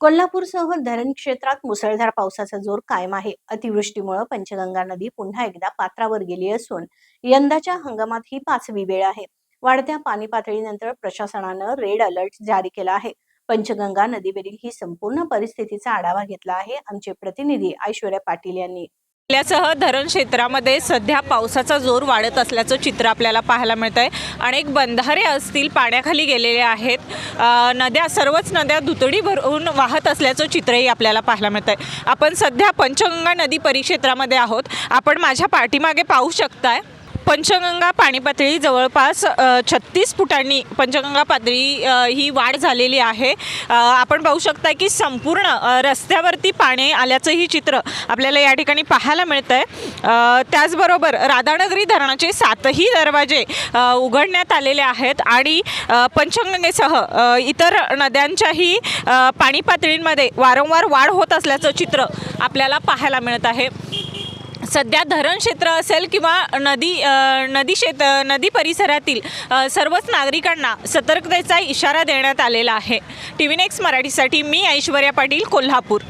कोल्हापूरसह धरण क्षेत्रात मुसळधार पावसाचा जोर कायम आहे. अतिवृष्टीमुळे पंचगंगा नदी पुन्हा एकदा पात्रावर गेली असून यंदाच्या हंगामात ही पाचवी वेळ आहे. वाढत्या पाणी पातळीनंतर प्रशासनानं रेड अलर्ट जारी केला आहे. पंचगंगा नदीवरील ही संपूर्ण परिस्थितीचा आढावा घेतला आहे आमचे प्रतिनिधी ऐश्वर्या पाटील यांनी. जिल्ह्यासह धरण क्षेत्रामध्ये सध्या पावसाचा जोर वाढत असल्याचं चित्र आपल्याला पाहायला मिळत आहे अनेक बंधारे असतील पाण्याखाली गेलेले आहेत. नद्या सर्वच नद्या दुतडी भरून वाहत असल्याचं चित्रही आपल्याला पाहायला मिळत आहे आपण सध्या पंचगंगा नदी परिक्षेत्रामध्ये आहोत. आपण माझ्या पाठीमागे पाहू शकताय. पंचगंगा पाणी पातळी जवळपास छत्तीस फुटांनी पंचगंगा पातळी ही वाढ झालेली आहे. आपण पाहू शकता की संपूर्ण रस्त्यावरती पाणी आल्याचंही चित्र आपल्याला या ठिकाणी पाहायला मिळतं आहे त्याचबरोबर राधानगरी धरणाचे सातही दरवाजे उघडण्यात आलेले आहेत आणि पंचगंगेसह इतर नद्यांच्याही पाणी पातळींमध्ये वारंवार वाढ होत असल्याचं चित्र आपल्याला पाहायला मिळत आहे. सध्या धरण क्षेत्र असेल किंवा नदी नदी क्षेत्र नदी परिसरातील सर्वच नागरिकांना सतर्कतेचा इशारा देण्यात आलेला आहे. टी व्ही नेक्स्ट मराठीसाठी मी ऐश्वर्या पाटील कोल्हापूर.